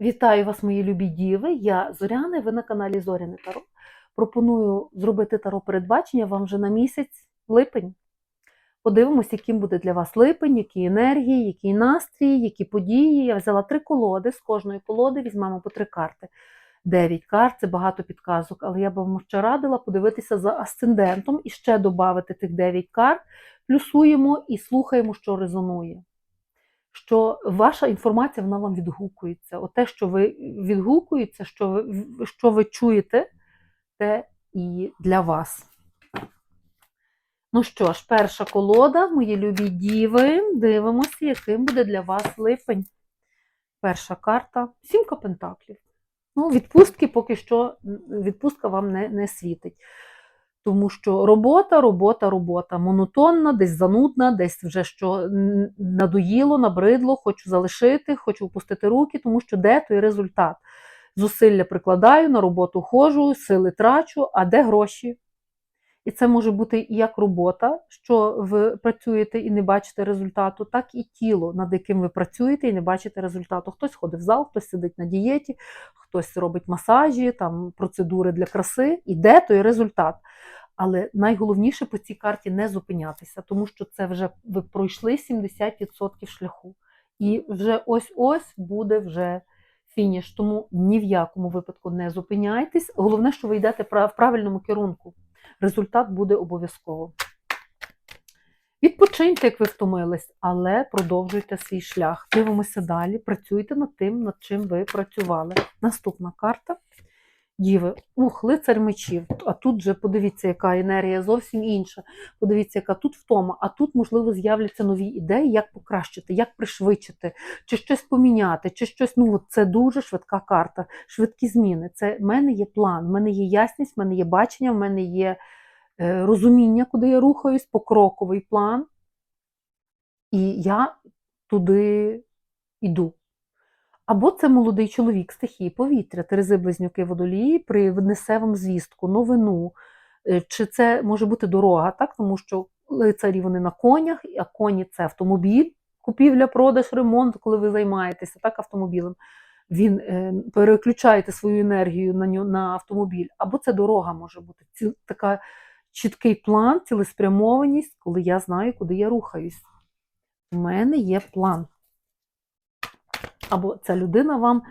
Вітаю вас, мої любі діви. Я Зоряна, ви на каналі Зоряне Таро. Пропоную зробити таро передбачення вам вже на місяць липень. Подивимось, яким буде для вас липень, які енергії, який настрій, які події. Я взяла три колоди. З кожної колоди візьмемо по три карти. Дев'ять карт це багато підказок, але я б вам ще радила подивитися за асцендентом і ще додати тих дев'ять карт, плюсуємо і слухаємо, що резонує що ваша інформація вона вам відгукується. Оте, що ви відгукується, що ви, що ви чуєте, те і для вас. Ну що ж, перша колода, мої любі діви. Дивимося, яким буде для вас липень. Перша карта сімка пентаклів. Ну, відпустки поки що відпустка вам не, не світить. Тому що робота, робота, робота монотонна, десь занудна, десь вже що надоїло, набридло, хочу залишити, хочу опустити руки, тому що де той результат? Зусилля прикладаю, на роботу ходжу, сили трачу, а де гроші? І це може бути як робота, що ви працюєте і не бачите результату, так і тіло, над яким ви працюєте і не бачите результату. Хтось ходить в зал, хтось сидить на дієті, хтось робить масажі, там процедури для краси, і де той результат. Але найголовніше по цій карті не зупинятися, тому що це вже ви пройшли 70% шляху. І вже ось-ось буде вже фініш. Тому ні в якому випадку не зупиняйтесь. Головне, що ви йдете в правильному керунку. Результат буде обов'язково. Відпочиньте, як ви втомились, але продовжуйте свій шлях. Дивимося далі, працюйте над тим, над чим ви працювали. Наступна карта. Діви, ух, лицар мечів. А тут же подивіться, яка енергія зовсім інша. Подивіться, яка тут втома, а тут, можливо, з'являться нові ідеї, як покращити, як пришвидшити, чи щось поміняти, чи щось. Ну, це дуже швидка карта, швидкі зміни. Це в мене є план, в мене є ясність, в мене є бачення, в мене є е, розуміння, куди я рухаюсь, покроковий план. І я туди йду. Або це молодий чоловік стихії повітря, Терези близнюки водолії принесе вам звістку, новину. Е, чи це може бути дорога, так? тому що лицарі вони на конях, а коні це автомобіль, купівля, продаж, ремонт, коли ви займаєтеся так, автомобілем. Він е, переключаєте свою енергію на на автомобіль, або це дорога може бути. Ці, така чіткий план, цілеспрямованість, коли я знаю, куди я рухаюсь. У мене є план або ця людина вам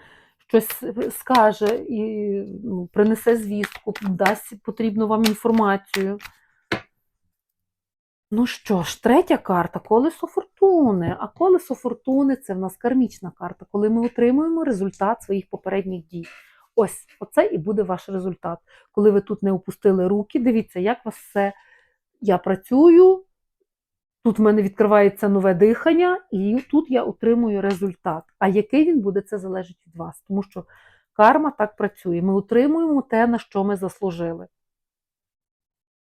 щось скаже і ну, принесе звістку, дасть потрібну вам інформацію. Ну що ж, третя карта колесо фортуни. А колесо фортуни це в нас кармічна карта, коли ми отримуємо результат своїх попередніх дій. Ось, оце і буде ваш результат. Коли ви тут не опустили руки, дивіться, як вас все. Я працюю, Тут в мене відкривається нове дихання, і тут я отримую результат. А який він буде, це залежить від вас. Тому що карма так працює. Ми отримуємо те, на що ми заслужили.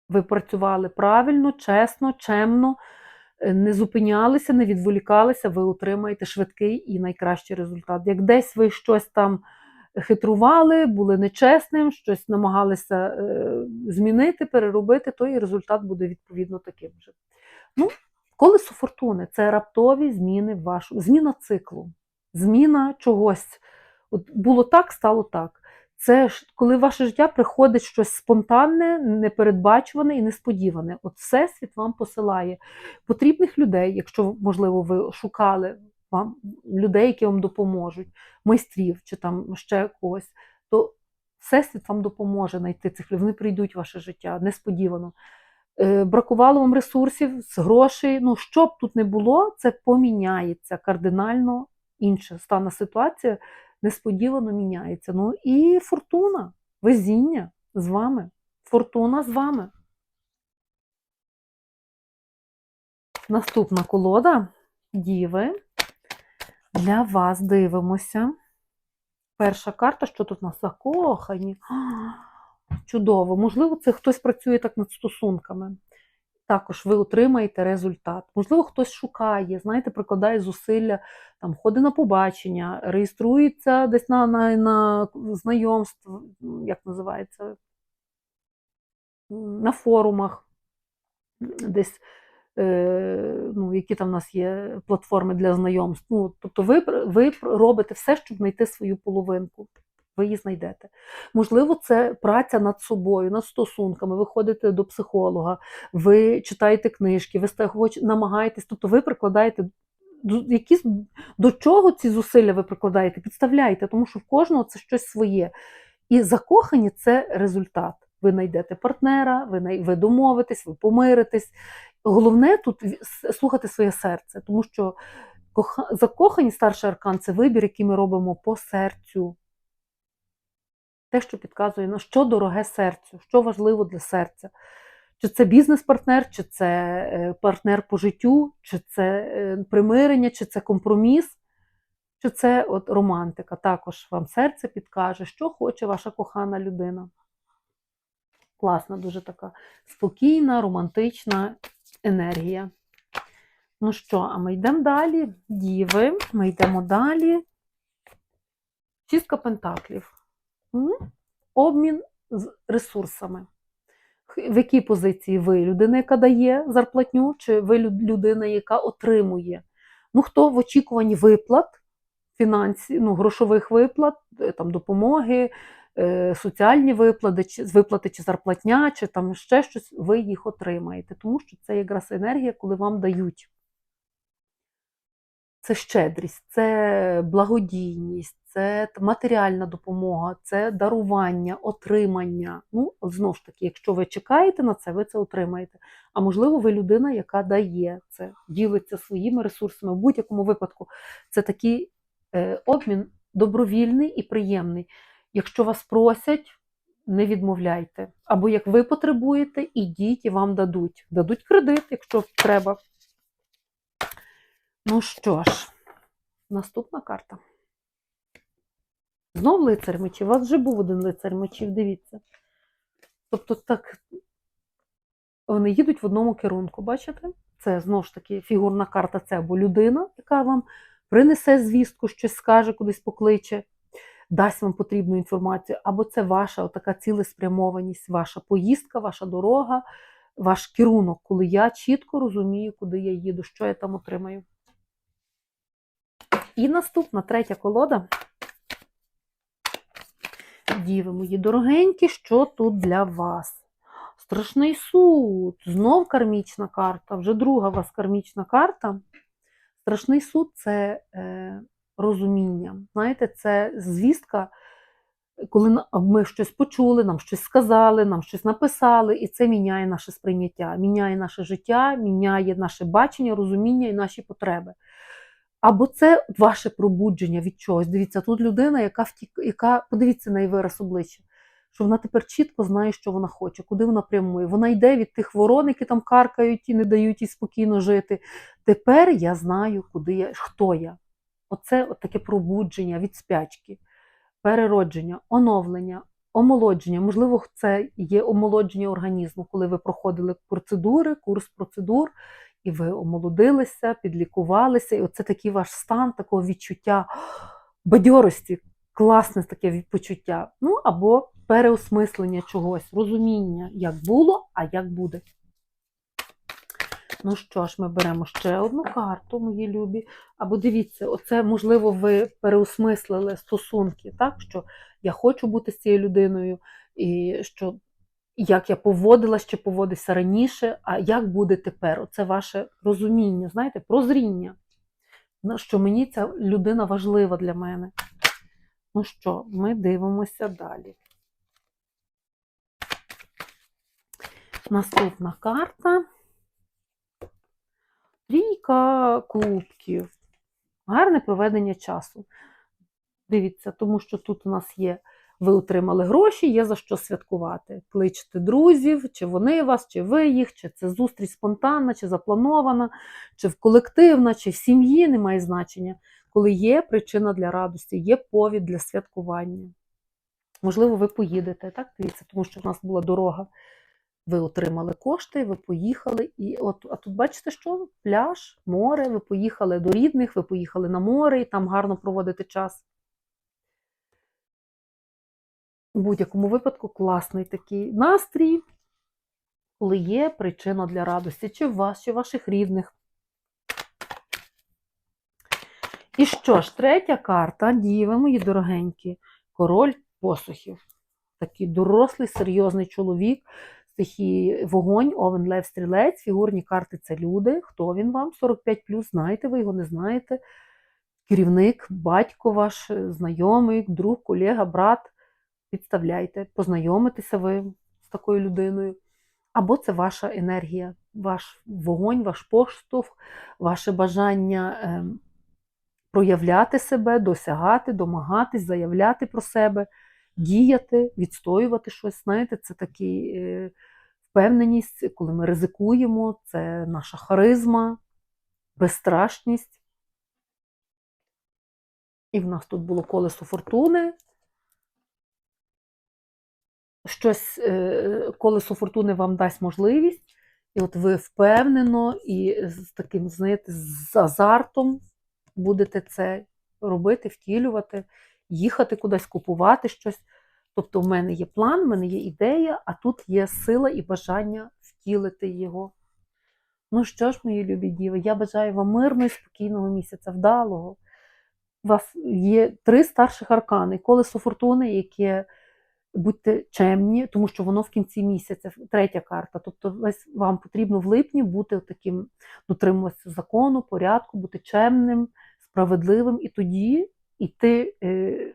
Ви працювали правильно, чесно, чемно, е, не зупинялися, не відволікалися, ви отримаєте швидкий і найкращий результат. Як десь ви щось там хитрували, були нечесним, щось намагалися е, змінити, переробити, то і результат буде відповідно таким же. Ну, Колесо фортуни це раптові зміни вашу, зміна циклу, зміна чогось. От Було так, стало так. Це ж коли в ваше життя приходить щось спонтанне, непередбачуване і несподіване. От Всесвіт вам посилає потрібних людей, якщо, можливо, ви шукали вам людей, які вам допоможуть, майстрів чи там ще когось, то Всесвіт вам допоможе знайти цих людей. Вони прийдуть в ваше життя несподівано. Е, бракувало вам ресурсів, грошей. Ну, що б тут не було, це поміняється кардинально інша стана ситуація, несподівано міняється. Ну і фортуна, везіння з вами. Фортуна з вами. Наступна колода Діви. Для вас дивимося. Перша карта, що тут у нас закохані. Чудово. Можливо, це хтось працює так над стосунками. Також ви отримаєте результат. Можливо, хтось шукає, знаєте, прикладає зусилля, там, ходить на побачення, реєструється десь на на, на знайомство, як називається, на форумах, десь е, ну, які там в нас є платформи для знайомств. Ну, тобто ви, ви робите все, щоб знайти свою половинку. Ви її знайдете. Можливо, це праця над собою, над стосунками. Ви ходите до психолога, ви читаєте книжки, ви намагаєтесь, тобто ви прикладаєте якісь, до чого ці зусилля ви прикладаєте, підставляєте, тому що в кожного це щось своє. І закохані це результат. Ви знайдете партнера, ви, ви домовитесь, ви помиритесь. Головне тут слухати своє серце, тому що коха- закохані старший аркан це вибір, який ми робимо по серцю. Те, що підказує, на що дороге серцю, що важливо для серця. Чи це бізнес-партнер, чи це е, партнер по життю, чи це е, примирення, чи це компроміс, чи це от романтика. Також вам серце підкаже, що хоче ваша кохана людина. Класна, дуже така спокійна, романтична енергія. Ну що, а ми йдемо далі. Діви, ми йдемо далі. Шістка пентаклів. Обмін з ресурсами. В якій позиції ви? Людина, яка дає зарплатню, чи ви людина, яка отримує? Ну, хто в очікуванні виплат, фінансів, ну, грошових виплат, е, там, допомоги, е, соціальні виплати, чи, виплати, чи зарплатня, чи там ще щось, ви їх отримаєте. Тому що це якраз енергія, коли вам дають. Це щедрість, це благодійність, це матеріальна допомога, це дарування, отримання. Ну, знову ж таки, якщо ви чекаєте на це, ви це отримаєте. А можливо, ви людина, яка дає це, ділиться своїми ресурсами. В будь-якому випадку це такий е, обмін добровільний і приємний. Якщо вас просять, не відмовляйте. Або як ви потребуєте, ідіть і вам дадуть. Дадуть кредит, якщо треба. Ну що ж, наступна карта. Знов лицар мечів. У вас вже був один лицар мечів, дивіться. Тобто так, вони їдуть в одному керунку, бачите? Це знову ж таки фігурна карта, це або людина, яка вам принесе звістку, щось скаже, кудись покличе, дасть вам потрібну інформацію, або це ваша така цілеспрямованість, ваша поїздка, ваша дорога, ваш керунок, коли я чітко розумію, куди я їду, що я там отримаю. І наступна третя колода. Діви мої дорогенькі, що тут для вас? Страшний суд. Знов кармічна карта, вже друга у вас кармічна карта. Страшний суд це е, розуміння. Знаєте, це звістка, коли ми щось почули, нам щось сказали, нам щось написали, і це міняє наше сприйняття, міняє наше життя, міняє наше бачення, розуміння і наші потреби. Або це ваше пробудження від чогось. Дивіться, тут людина, яка втік, яка подивіться на її вираз обличчя, що вона тепер чітко знає, що вона хоче, куди вона прямує. Вона йде від тих ворон, які там каркають і не дають їй спокійно жити. Тепер я знаю, куди я, хто я. Оце от таке пробудження від спячки, переродження, оновлення, омолодження. Можливо, це є омолодження організму, коли ви проходили процедури, курс процедур, і ви омолодилися, підлікувалися. І оце такий ваш стан, такого відчуття бадьорості, класне таке від- почуття. Ну або переосмислення чогось, розуміння, як було, а як буде. Ну що ж, ми беремо ще одну карту, мої любі. Або дивіться, оце, можливо, ви переосмислили стосунки, так? Що я хочу бути з цією людиною, і що як я поводилась чи поводився раніше, а як буде тепер? Оце ваше розуміння, знаєте, прозріння. Ну, Що мені ця людина важлива для мене. Ну що, ми дивимося далі. Наступна карта. Трійка кубків. Гарне проведення часу. Дивіться, тому що тут у нас є, ви отримали гроші, є за що святкувати. Кличте друзів, чи вони вас, чи ви їх, чи це зустріч спонтанна, чи запланована, чи в колективна, чи в сім'ї, немає значення. Коли є причина для радості, є повід для святкування. Можливо, ви поїдете, так? Дивіться, тому що в нас була дорога. Ви отримали кошти, ви поїхали, і от, а тут бачите, що пляж, море, ви поїхали до рідних, ви поїхали на море, і там гарно проводити час. У будь-якому випадку класний такий настрій. коли є причина для радості, чи в вас, чи в ваших рідних. І що ж, третя карта, діви, мої дорогенькі, король посухів. Такий дорослий, серйозний чоловік, стихії вогонь, овен, лев, стрілець, фігурні карти це люди. Хто він вам? 45 знаєте, ви його не знаєте. Керівник, батько ваш, знайомий, друг, колега, брат. Підставляйте, познайомитеся ви з такою людиною. Або це ваша енергія, ваш вогонь, ваш поштовх, ваше бажання ем, проявляти себе, досягати, домагатись, заявляти про себе, діяти, відстоювати щось. Знаєте, це такий е, впевненість, коли ми ризикуємо, це наша харизма, безстрашність. І в нас тут було колесо фортуни. Щось е, колесо фортуни вам дасть можливість, і от ви впевнено і з таким, знаєте, з азартом будете це робити, втілювати, їхати кудись, купувати щось. Тобто, в мене є план, в мене є ідея, а тут є сила і бажання втілити його. Ну що ж, мої любі діви, я бажаю вам мирного і спокійного місяця, вдалого. У вас є три старших аркани, колесо фортуни, яке будьте чемні, тому що воно в кінці місяця, третя карта. Тобто весь вам потрібно в липні бути таким, дотримуватися закону, порядку, бути чемним, справедливим, і тоді йти е,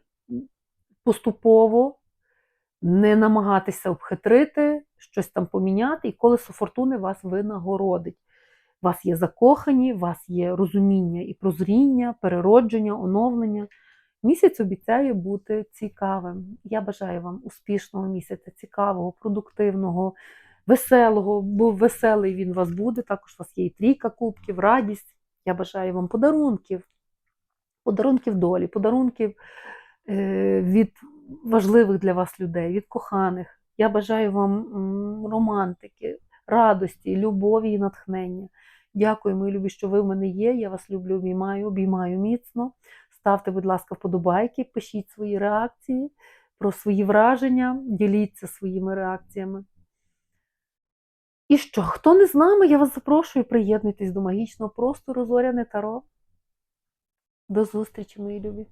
поступово, не намагатися обхитрити, щось там поміняти, і колесо фортуни вас винагородить. Вас є закохані, вас є розуміння і прозріння, переродження, оновлення. Місяць обіцяє бути цікавим. Я бажаю вам успішного місяця, цікавого, продуктивного, веселого, бо веселий він у вас буде. Також у вас є і трійка кубків, радість. Я бажаю вам подарунків, подарунків долі, подарунків е, від важливих для вас людей, від коханих. Я бажаю вам романтики, радості, любові і натхнення. Дякую, мої любі, що ви в мене є. Я вас люблю, обіймаю, обіймаю міцно. Ставте, будь ласка, вподобайки, пишіть свої реакції про свої враження, діліться своїми реакціями. І що, хто не з нами, я вас запрошую, приєднуйтесь до магічного простору Зоряне Таро. До зустрічі, мої любі!